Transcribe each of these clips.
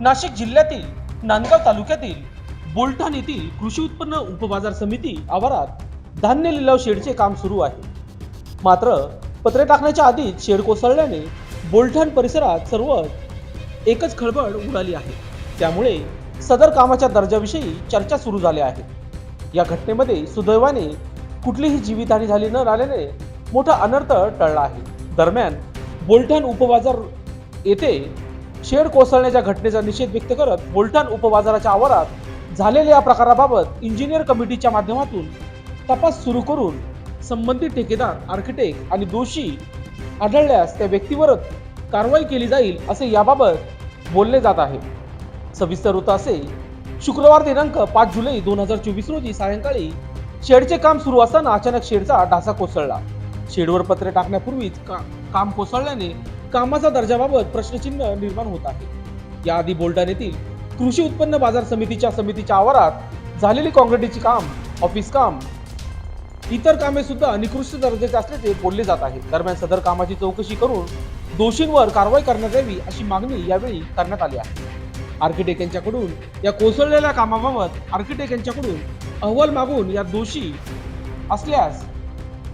नाशिक जिल्ह्यातील नांदगाव तालुक्यातील बोलठाण येथील कृषी उत्पन्न उपबाजार समिती आवारात धान्य लिलाव शेडचे काम सुरू आहे. मात्र पत्रे टाकण्याच्या आधीच शेड कोसळल्याने बोलठाण परिसरात सर्व एकच खळबळ उडाली आहे. त्यामुळे सदर कामाच्या दर्जाविषयी चर्चा सुरू झाल्या आहे. या घटनेमध्ये सुदैवाने कुठलीही जीवितहानी झाली न झाल्याने मोठा अनर्थ टळला आहे. दरम्यान बोलठाण उपबाजार येथे शेड कोसळण्याच्या घटनेचा निषेध व्यक्त करत बोलठाण उपबाजाराच्या आवारात झालेल्या या प्रकाराबाबत इंजिनियर कमिटीच्या माध्यमातून तपास सुरू करून संबंधित ठेकेदार आर्किटेक्ट आणि दोषी आढळल्यास त्या व्यक्तीवरच कारवाई केली जाईल असे याबाबत बोलले जात आहे. सविस्तर होतं असे शुक्रवार दिनांक पाच जुलै दोन हजार चोवीस रोजी सायंकाळी शेडचे काम सुरू असताना अचानक शेडचा ढासा कोसळला. शेडवर पत्रे टाकण्यापूर्वीच का, काम कोसळल्याने कामाचा दर्जाबाबत प्रश्नचिन्ह निर्माण होत आहे. याआधी बोलडाण येथील कृषी उत्पन्न बाजार समितीच्या समितीच्या आवारात झालेली काँक्रिटीची काम ऑफिस काम इतर कामे सुद्धा निकृष्ट दर्जाचे असल्याचे बोलले जात आहे. दरम्यान सदर कामाची चौकशी करून दोषींवर कारवाई करण्यात यावी अशी मागणी यावेळी करण्यात आली आहे. आर्किटेक्ट यांच्याकडून या कोसळलेल्या कामाबाबत आर्किटेक्ट यांच्याकडून अहवाल मागून या दोषी असल्यास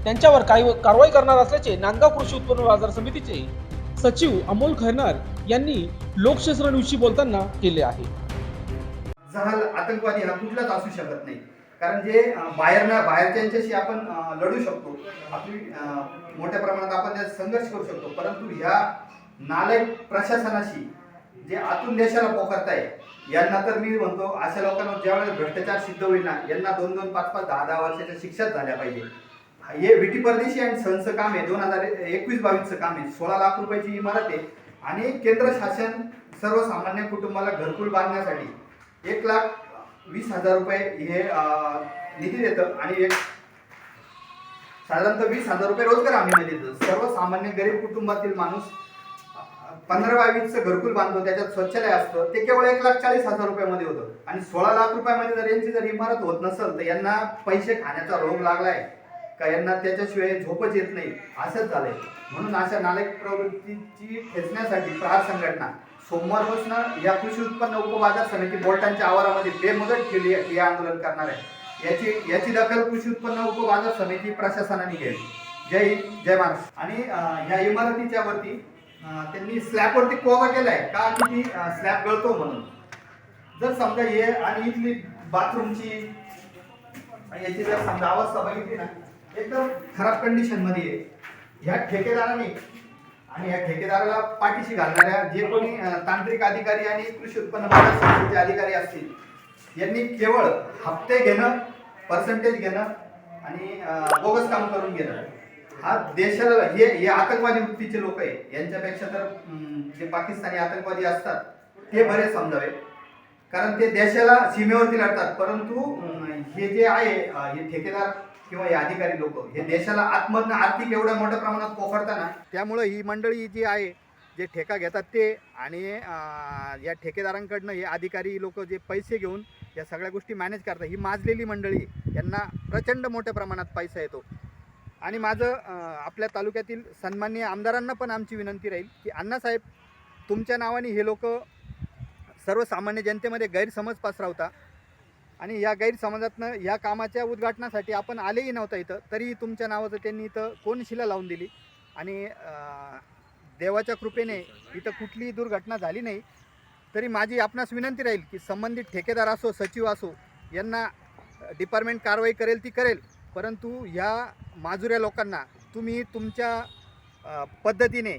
त्यांच्यावर काही कारवाई करणार असल्याचे नांदगाव कृषी उत्पन्न बाजार समितीचे सचिव अमोल खैरनार यांनी लोकशास्त्र न्यूजशी बोलताना केले आहे. जहाल आतंकवादी हा कुठलाच असू शकत नाही. कारण जे अं, बाहेरना बाहेरच्यांच्याशी आपण लढू शकतो आपली मोठ्या प्रमाणात आपण त्यात संघर्ष करू शकतो. परंतु ह्या नालायक प्रशासनाशी जे आतून देशाला पोखरताय यांना तर मी म्हणतो अशा लोकांना ज्यावेळेस भ्रष्टाचार सिद्ध होईल ना यांना दोन दोन पाच पाच दहा दहा वर्षाच्या शिक्षाच झाल्या पाहिजे. हे विटी परदेशी आणि सनचं काम आहे. दोन हजार एकवीस बावीसचं काम आहे. सोळा लाख रुपयाची इमारत आहे. आणि केंद्र शासन सर्वसामान्य कुटुंबाला घरकुल बांधण्यासाठी एक लाख वीस हजार रुपये हे निधी देतं. आणि एक साधारणतः वीस हजार रुपये रोजगार हमीमध्ये देतं. सर्वसामान्य गरीब कुटुंबातील माणूस पंधरा बावीसचं घरकुल बांधतो. त्याच्यात स्वच्छालय असतं. ते केवळ एक लाख चाळीस हजार रुपयामध्ये होतं. आणि सोळा लाख रुपयामध्ये जर यांची जर इमारत होत नसेल तर यांना पैसे खाण्याचा रोग लागला आहे का यांना त्याच्याशिवाय झोपच येत नाही. असंच झालंय. म्हणून अशा नालायक प्रवृत्तीची ठेचण्यासाठी प्रहार संघटना सोमवारपासून या कृषी उत्पन्न उपबाजार समिती बोलटांच्या आवारामध्ये बेमुदत केली हे आंदोलन करणार आहे. याची याची दखल कृषी उत्पन्न उपबाजार समिती प्रशासनाने घ्यावी जय हिंद जय महाराष्ट्र. आणि या ह्या इमारतीच्या वरती त्यांनी स्लॅबवरती कोबा केलाय. का की ती स्लॅब गळतो म्हणून? जर समजा हे आणि इथली बाथरूमची याची जर समजा अवस्था बघितली ना एकदम खराब कंडिशनमध्ये आहे. ह्या ठेकेदाराने आणि या ठेकेदाराला पाठीशी घालणाऱ्या जे कोणी तांत्रिक अधिकारी आणि कृषी उत्पन्न बाजार अधिकारी असतील यांनी केवळ हप्ते घेणं पर्सेंटेज घेणं आणि बोगस काम करून घेणं. हा देशाला हे हे आतंकवादी वृत्तीचे लोक आहे यांच्यापेक्षा तर जे पाकिस्तानी आतंकवादी असतात ते बरे समजावे. कारण ते देशाला सीमेवरती लढतात. परंतु हे जे आहे हे ठेकेदार किंवा हे अधिकारी लोक हे देशाला आत्मधन आर्थिक एवढ्या मोठ्या प्रमाणात पोखरताना त्यामुळं ही मंडळी जी आहे जे ठेका घेतात ते आणि या ठेकेदारांकडनं हे अधिकारी लोक जे पैसे घेऊन या सगळ्या गोष्टी मॅनेज करतात ही माजलेली मंडळी यांना प्रचंड मोठ्या प्रमाणात पैसा येतो. आणि माझं आपल्या तालुक्यातील सन्माननीय आमदारांना पण आमची विनंती राहील की अण्णासाहेब तुमच्या नावाने हे लोक सर्वसामान्य जनतेमध्ये गैरसमज पसरवता. आणि या गैरसमजातनं या कामाच्या उद्घाटनासाठी आपण आलेही नव्हतं इथं. तरीही तुमच्या नावाचं त्यांनी इथं कोनशिला लावून दिली? आणि देवाच्या कृपेने इथं कुठलीही दुर्घटना झाली नाही. तरी माझी आपणास विनंती राहील की संबंधित ठेकेदार असो सचिव असो यांना डिपार्टमेंट कारवाई करेल ती करेल. परंतु ह्या माजुऱ्या लोकांना तुम्ही तुमच्या पद्धतीने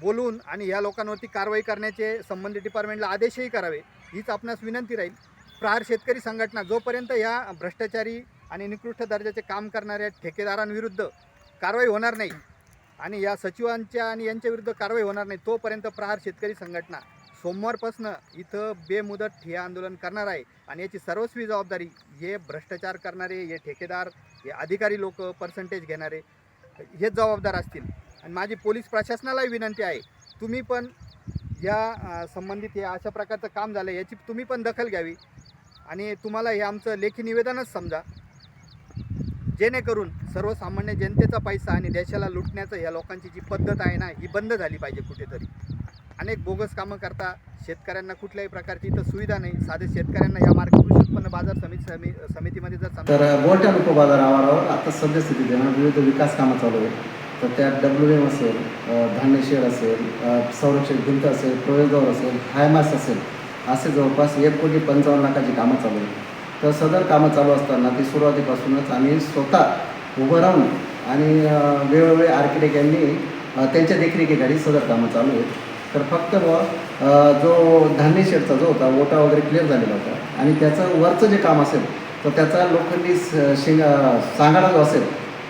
बोलून आणि या लोकांवरती कारवाई करण्याचे संबंधित डिपार्टमेंटला आदेशही करावे हीच आपणास विनंती राहील. प्रहार शेतकरी संघटना जोपर्यंत या भ्रष्टाचारी आणि निकृष्ट दर्जाचे काम करणाऱ्या ठेकेदारांविरुद्ध कारवाई होणार नाही आणि या सचिवांच्या आणि यांच्या विरुद्ध कारवाई होणार नाही तोपर्यंत प्रहार शेतकरी संघटना सोमवारपासनं इथं बेमुदत ठिया आंदोलन करणार आहे. आणि याची सर्वस्वी जबाबदारी हे भ्रष्टाचार करणारे हे ठेकेदार हे अधिकारी लोक पर्सेंटेज घेणारे हेच जबाबदार असतील. आणि माझी पोलीस प्रशासनालाही विनंती आहे तुम्ही पण या संबंधित हे अशा प्रकारचं काम झालं याची तुम्ही पण दखल घ्यावी. आणि तुम्हाला हे आमचं लेखी निवेदनच समजा. जेणेकरून सर्वसामान्य जनतेचा पैसा आणि देशाला लुटण्याचं या लोकांची जी पद्धत आहे ना ही बंद झाली पाहिजे कुठेतरी. अनेक बोगस कामं करता शेतकऱ्यांना कुठल्याही प्रकारची इथं सुविधा नाही. साधे शेतकऱ्यांना या मार्ग कृषी उत्पन्न बाजार समिती समी समितीमध्ये जर तर बोलट्यान उपबाजार आवारावर आता सद्यस्थितीत आहे. विविध विकास कामं चालू आहेत. तर त्यात डब्ल्यू एम असेल धान्य शेड असेल संरक्षक भिंत असेल प्रवेशद्वार असेल हायमास असेल असे जवळपास एक कोटी पंचावन्न लाखाची कामं चालू आहेत. तर सदर कामं चालू असताना ती सुरुवातीपासूनच आम्ही स्वतः उभं राहून आणि वेळोवेळी आर्किटेक्ट यांनी त्यांच्या देखरेखीखाली सदर कामं चालू आहेत. तर फक्त बुवा जो धान्य शेडचा जो होता ओटा वगैरे क्लिअर झालेला होता आणि त्याचं वरचं जे काम असेल तर त्याचा लोखंडी स- सांगाडा जो असेल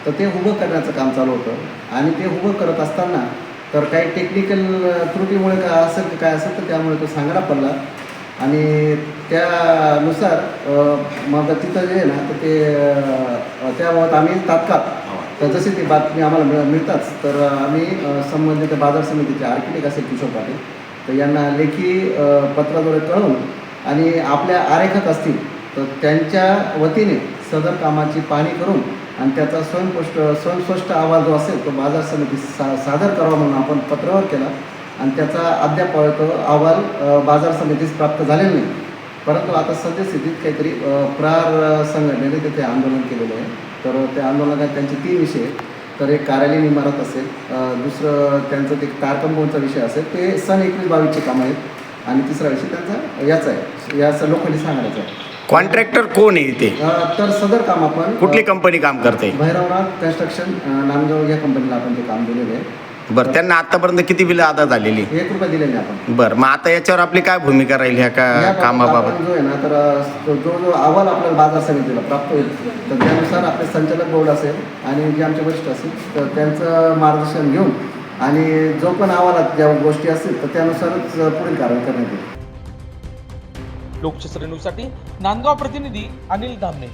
तर ते उभं करण्याचं काम चालू होतं. आणि ते उभं करत असताना तर काही टेक्निकल त्रुटीमुळे काय असेल काय असेल तर त्यामुळे तो सांगाडा पडला. आणि त्यानुसार मग तिथं जे आहे ना तर ते त्याबाबत आम्ही तात्काळ तर जशी ती बातमी आम्हाला मिळ मिळताच. तर आम्ही संबंधित बाजार समितीचे आर्किटेक्ट असेल किशोर पाटील तर यांना लेखी पत्राद्वारे कळवून आणि आपल्या आरेखक असतील तर त्यांच्या वतीने सदर कामाची पाहणी करून आणि त्याचा स्वयंपुष्ट स्वयंस्पष्ट अहवाल जो असेल तो बाजार समिती सा सादर करावा म्हणून आपण पत्रावर केला. आणि त्याचा अद्याप तो अहवाल बाजार समितीस प्राप्त झालेला नाही. परंतु आता सद्यस्थितीत काहीतरी प्रार संघटनेने तिथे आंदोलन केलेलं आहे. तर त्या आंदोलनात त्यांचे तीन विषय. तर एक कार्यालयीन इमारत असेल दुसरं त्यांचं ते कंपाऊंडचा विषय असेल ते सन एकवीस बावीसचे कामं आहेत. आणि तिसरा विषय त्यांचा याचा आहे. याचा लोखंडी सांगण्याचा आहे. कॉन्ट्रॅक्टर कोण आहे अ, तर सदर काम आपण कुठली कंपनी काम करते भैरवनाथ कन्स्ट्रक्शन नांदगाव या कंपनीला आपण ते काम दिलेलं आहे. बरं त्यांना आतापर्यंत किती बिलं अदा झालेली? एक रुपये दिलेले आहे आपण. बरं मग आता याच्यावर आपली काय भूमिका राहील ह्या का कामाबाबत? आपण जो आहे ना तर जो जो अहवाल आपल्याला बाजार समितीला प्राप्त होईल तर त्यानुसार आपले संचालक बोर्ड असेल आणि जे आमचे वरिष्ठ असतील तर त्यांचं मार्गदर्शन घेऊन आणि जो पण अहवालात ज्या गोष्टी असतील तर त्यानुसारच पुढील कारवाई करण्यात येईल. लोकशास्त्र न्यूजसाठी नांदगाव प्रतिनिधी अनिल धामणे.